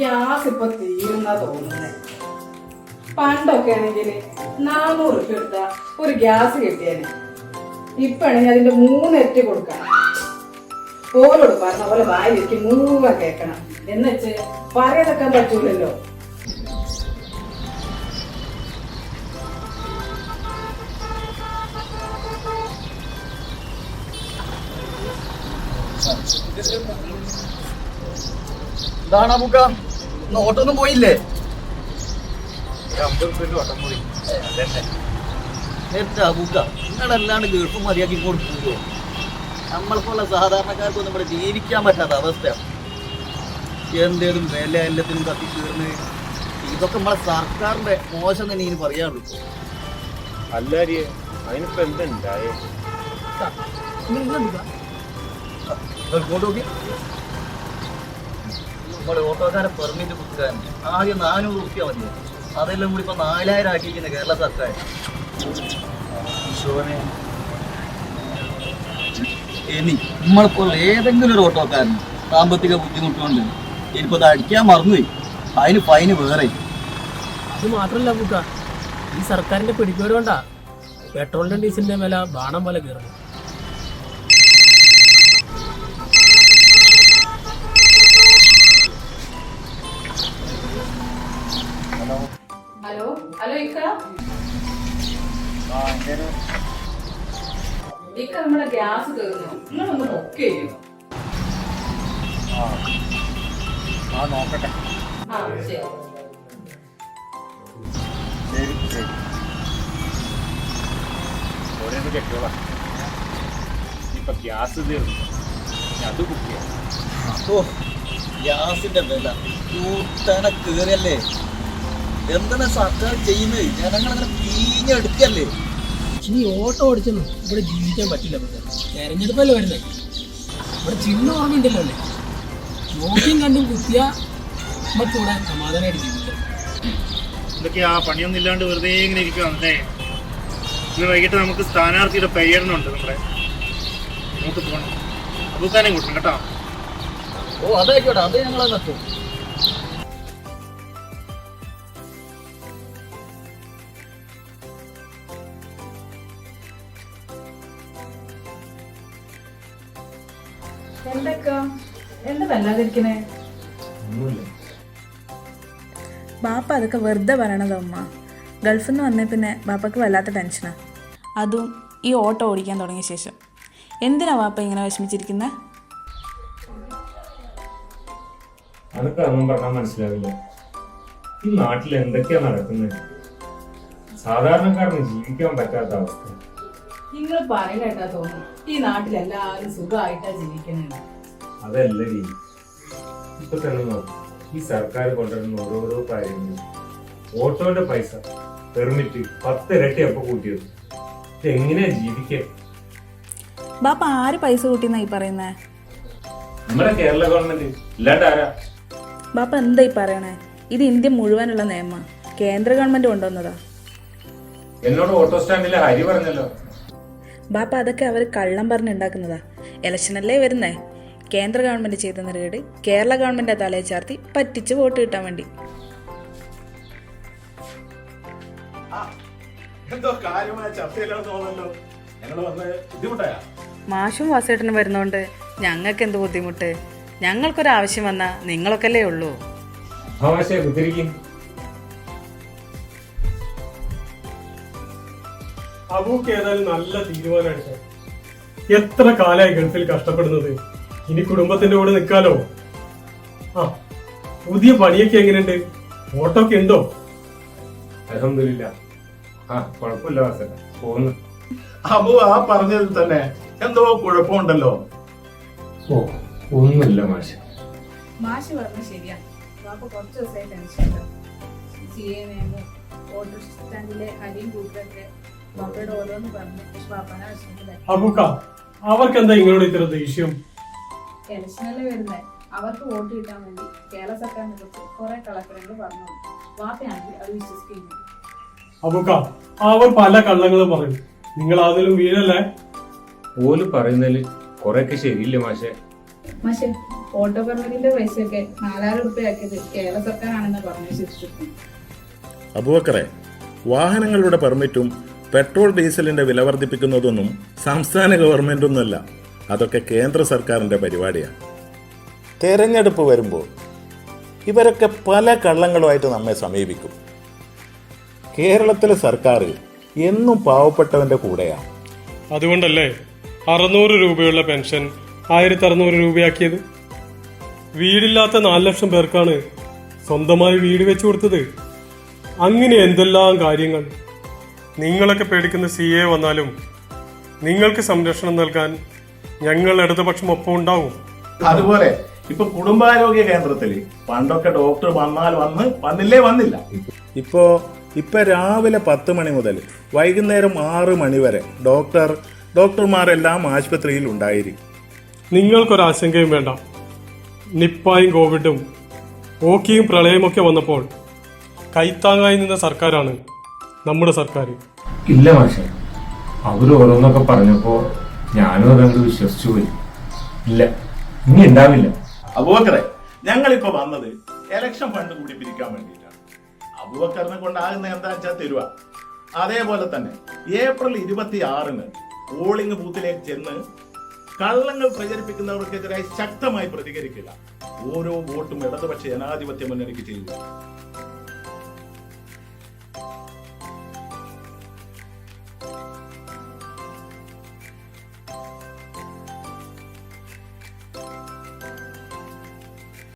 Gas ഇപ്പൊ തീരുന്ന തോന്നുന്നേ. പണ്ടൊക്കെ ആണെങ്കിൽ നാനൂറ് റുപ്യ എടുത്ത ഒരു ഗ്യാസ് കിട്ടിയേനെ ഇപ്പൊ ആണെങ്കിൽ അതിന്റെ മൂന്നിരട്ടി കൊടുക്കണം. ഓരോട് പറഞ്ഞ പോലെ വായിലേക്ക് മുഴുവൻ കേൾക്കണം എന്നുവെച്ച് പറയാതെക്കാൻ പറ്റൂലല്ലോ. ഇതാണ് ബുക്ക ഒന്നും പോയില്ലേ നിങ്ങളല്ലാണ്ട് ഗൾഫ് മതിയാക്കി കൊടുക്കുമോ നമ്മൾക്കുള്ള സാധാരണക്കാർക്കൊന്നും ഇവിടെ ജീവിക്കാൻ പറ്റാത്ത അവസ്ഥയാണ് എന്തേലും വില എല്ലാത്തിനും കത്തി തീർന്ന് ഇതൊക്കെ നമ്മളെ സർക്കാരിന്റെ മോശം തന്നെ ഇനി പറയാറുള്ളൂ. അല്ലാരിയെ അതിനിപ്പോ എന്തുണ്ടായേ നമ്മുടെ ഓട്ടോക്കാരെ പെർമിറ്റ് പുതുക്കാൻ ആദ്യം നാനൂറ് റുപ്യ മതി. അതെല്ലാം കൂടി ഇപ്പൊ നാലായിരം ആക്കിയിരിക്കുന്ന കേരള സർക്കാർ. ഇനി നമ്മളിപ്പോൾ ഏതെങ്കിലും ഒരു ഓട്ടോക്കാരൻ സാമ്പത്തിക ബുദ്ധിമുട്ടുകൊണ്ട് ഇനിയിപ്പോ അത് അടിക്കാൻ മറന്നുപോയി. അതിന് ഫൈന് വേറെ. അത് മാത്രല്ല പൂക്ക ഈ സർക്കാരിന്റെ പിടിപ്പേട് പെട്രോളിന്റെ ഡീസലിന്റെ വില ബാണം പോലെ കയറുന്നു ഹലോ ഇക്ക ഇക്ക നമ്മുടെ ഗ്യാസ് തീർന്നു നിങ്ങളൊന്ന് ബുക്ക് ചെയ്യുന്നു ആ നോക്കട്ടെ. ആ ശരി. ശരി ശരി. ഓരോന്ന് കെട്ടോളാം ഇപ്പൊ ഗ്യാസ് തീർന്നു. അത് ബുക്ക് ചെയ്യാം. ഓ ഗ്യാസിന്റെ വില. കൂട്ടണ കേറിയല്ലേ? എന്താണ് സർക്കാർ ചെയ്യുന്നത്? ജനങ്ങളങ്ങനെ പീഞ്ഞെടുക്കല്ലേ? ഇനി ഓട്ടോ ഓടിച്ചൊന്നും ഇവിടെ ജീവിക്കാൻ പറ്റില്ല തെരഞ്ഞെടുപ്പല്ലേ വരുന്നേ. ഇവിടെ ചിഹ്നം ഓർമ്മയുണ്ടല്ലോ അല്ലേ? നോക്കിയും കണ്ടും കുത്തിയ നമുക്കിവിടെ സമാധാനമായിട്ട് ജീവിക്കാം. ഇതൊക്കെ ആ പണിയൊന്നും ഇല്ലാണ്ട് വെറുതെ ഇങ്ങനെ ഇരിക്കുകയാണല്ലേ ഇന്ന് വൈകിട്ട് നമുക്ക് സ്ഥാനാർത്ഥിയുടെ പെയ്യണമെന്നുണ്ട് നമ്മുടെ നമുക്ക് പോകണം അബൂക്കാനെ കൂട്ടണം കേട്ടോ. ഓ അതായിക്കോട്ടെ. അത് ഞങ്ങളെ നട്ടു എന്തൊക്കെ? എന്താ വല്ലാതിരിക്കണേ? ഒന്നുമില്ല. ബാപ്പ അതൊക്കെ വെറുതെ പറയണത് അമ്മ ഗൾഫിൽ നിന്ന് വന്നേ പിന്നെ ബാപ്പക്ക് വല്ലാത്ത ടെൻഷനാ അതും ഈ ഓട്ടോ ഓടിക്കാൻ തുടങ്ങിയ ശേഷം. എന്തിനാ ബാപ്പ ഇങ്ങനെ വിഷമിച്ചിരിക്കുന്നത് അതൊക്കെ ഒന്നും പറഞ്ഞാൽ മനസ്സിലാവില്ല. ഈ നാട്ടിൽ എന്തൊക്കെയാ നടക്കുന്നത് സാധാരണക്കാരന് ജീവിക്കാൻ പറ്റാത്ത അവസ്ഥ. നിങ്ങൾ പറയുന്ന കേട്ടാ തോന്നുന്നു. ഈ നാട്ടിൽ എല്ലാവരും സുഖമായിട്ടാ ജീവിക്കണേ അതല്ല ഇപ്പൊ തന്നെ നോക്ക്. ഈ സർക്കാർ കൊണ്ടുവരുന്ന ഓരോരോ കാര്യങ്ങൾ ഓട്ടോന്റെ പൈസ പെർമിറ്റ് പത്ത് ഇരട്ടി അപ്പൊ കൂട്ടിയത്. ഇത് എങ്ങനെയാ ജീവിക്കുക ബാപ്പ ആര് പൈസ കൂട്ടിന്നാ ഈ പറയുന്നേ? നമ്മുടെ കേരള ഗവൺമെന്റ് ഇല്ലാണ്ട് ആരാ? ബാപ്പ എന്താ ഈ പറയണേ? ഇത് ഇന്ത്യ മുഴുവനുള്ള നിയമ കേന്ദ്ര ഗവൺമെന്റ് കൊണ്ടുവന്നതാ. എന്നോട് ഓട്ടോ സ്റ്റാൻഡിലെ ഹരി പറഞ്ഞല്ലോ. ബാപ്പ അതൊക്കെ അവർ കള്ളം പറഞ്ഞുണ്ടാക്കുന്നതാ ഇലക്ഷനല്ലേ വരുന്നേ? കേന്ദ്ര ഗവൺമെന്റ് ചെയ്ത നെറുകേട് കേരള ഗവൺമെന്റ് തലയെ ചാർത്തി പറ്റിച്ച് വോട്ട് കിട്ടാൻ വേണ്ടി. മാഷും വാസേട്ടനും വരുന്നോണ്ട് ഞങ്ങൾക്ക് എന്ത് ബുദ്ധിമുട്ട്? ഞങ്ങൾക്കൊരാവശ്യം വന്നാ നിങ്ങളൊക്കെല്ലേ ഉള്ളൂ. അബൂക്ക് ഏതായാലും നല്ല തീരുമാനമാണ് എത്ര കാലായി ഗൾഫിൽ കഷ്ടപ്പെടുന്നത്? ഇനി കുടുംബത്തിന്റെ കൂടെ നിൽക്കാലോ? ആ പുതിയ പണിയൊക്കെ എങ്ങനെയുണ്ട്? ഓട്ടോ ഒക്കെ ഉണ്ടോ? അലഹമില്ല ആ കുഴപ്പമില്ല വാസന പോകുന്നു അബു ആ പറഞ്ഞതിൽ തന്നെ എന്തോ കുഴപ്പമുണ്ടല്ലോ. ഓ ഒന്നുമില്ല മാഷ. മാഷ് പറഞ്ഞ ശരിയാ. അപ്പൊ കുറച്ച് ദിവസമായി സി എ ഓട്ടോ സ്റ്റാൻഡിലെ ഹരിയും കൂട്ടൊക്കെ ബാപ്പയുടെ ഓരോന്ന് പറഞ്ഞു. പക്ഷെ ബാപ്പാനെ വിഷമിക്കില്ല അബൂക്ക അവർക്ക് എന്താ നിങ്ങളുടെ ഇത്ര ദേഷ്യം? ഇലക്ഷനല്ലേ വരുന്നത് അവർക്ക് വോട്ട് കിട്ടാൻ വേണ്ടി കേരള സർക്കാരിനെ കുറിച്ച് കുറെ കളക്ടറുകൾ പറഞ്ഞു. ബാപ്പയാണെങ്കിൽ അത് വിശ്വസിക്കുന്നു അബൂക്ക അവർ പല കള്ളങ്ങളും പറയും. നിങ്ങൾ അതിലും വീഴല്ലേ? ഓൽ പറയുന്നതിൽ കൊറേയൊക്കെ ശരിയില്ല മാഷെ? മാഷെ ഓട്ടോ പെർമിറ്റിന്റെ പൈസയൊക്കെ നാലായിരം റുപ്യ ആക്കിയത് കേരള സർക്കാരാണെന്ന് പറഞ്ഞു ശിക്ഷിച്ചു അബുവക്കറെ വാഹനങ്ങളുടെ പെർമിറ്റും പെട്രോൾ ഡീസലിന്റെ വില വർദ്ധിപ്പിക്കുന്നതൊന്നും സംസ്ഥാന ഗവൺമെന്റൊന്നുമല്ല. അതൊക്കെ കേന്ദ്ര സർക്കാരിന്റെ പരിപാടിയാണ്. തെരഞ്ഞെടുപ്പ് വരുമ്പോൾ ഇവരൊക്കെ പല കള്ളങ്ങളുമായിട്ട് നമ്മെ സമീപിക്കും. കേരളത്തിലെ സർക്കാർ എന്നും പാവപ്പെട്ടവന്റെ കൂടെയാണ്. അതുകൊണ്ടല്ലേ അറുന്നൂറ് രൂപയുള്ള പെൻഷൻ ആയിരത്തി അറുന്നൂറ് രൂപയാക്കിയത്? വീടില്ലാത്ത നാല് ലക്ഷം പേർക്കാണ് സ്വന്തമായി വീട് വെച്ചു കൊടുത്തത്. അങ്ങനെ എന്തെല്ലാം കാര്യങ്ങൾ? നിങ്ങളൊക്കെ പേടിക്കുന്ന സി എ വന്നാലും നിങ്ങൾക്ക് സംരക്ഷണം നൽകാൻ ഞങ്ങൾ ഇടതുപക്ഷം ഒപ്പം ഉണ്ടാവും. അതുപോലെ ഇപ്പൊ കുടുംബാരോഗ്യ കേന്ദ്രത്തിൽ പണ്ടൊക്കെ ഡോക്ടർ വന്നാൽ വന്ന് വന്നില്ലേ വന്നില്ല. ഇപ്പോ ഇപ്പൊ രാവിലെ പത്ത് മണി മുതൽ വൈകുന്നേരം ആറ് മണി വരെ ഡോക്ടർ ഡോക്ടർമാരെല്ലാം ആശുപത്രിയിൽ ഉണ്ടായിരിക്കും. നിങ്ങൾക്കൊരാശങ്കയും വേണ്ട. നിപ്പായും കോവിഡും ഓക്കിയും പ്രളയമൊക്കെ വന്നപ്പോൾ കൈത്താങ്ങായി നിന്ന സർക്കാരാണ്. നമ്മുടെ സർക്കാർ. ഇല്ല മാഷെ. അവർ ഓരോന്നൊക്കെ പറഞ്ഞപ്പോ ഞാനും അതങ്ങോട്ട് വിശ്വസിച്ചു പോയി. ഇല്ല. ഇനി ഉണ്ടാവില്ല അബുബക്കറെ ഞങ്ങളിപ്പോ വന്നത് എലക്ഷൻ ഫണ്ട് കൂടി പിരിക്കാൻ വേണ്ടിയിട്ടാണ്. അബുബക്കറിനെ കൊണ്ടാകുന്ന എന്താ വെച്ചാൽ തരുക അതേപോലെ തന്നെ ഏപ്രിൽ ഇരുപത്തി ആറിന് പോളിംഗ് ബൂത്തിലേക്ക് ചെന്ന് കള്ളങ്ങൾ പ്രചരിപ്പിക്കുന്നവർക്കെതിരായി ശക്തമായി പ്രതികരിക്കുക. ഓരോ വോട്ടും ഇടതുപക്ഷ ജനാധിപത്യ മുന്നണിക്ക് ചെയ്യുക.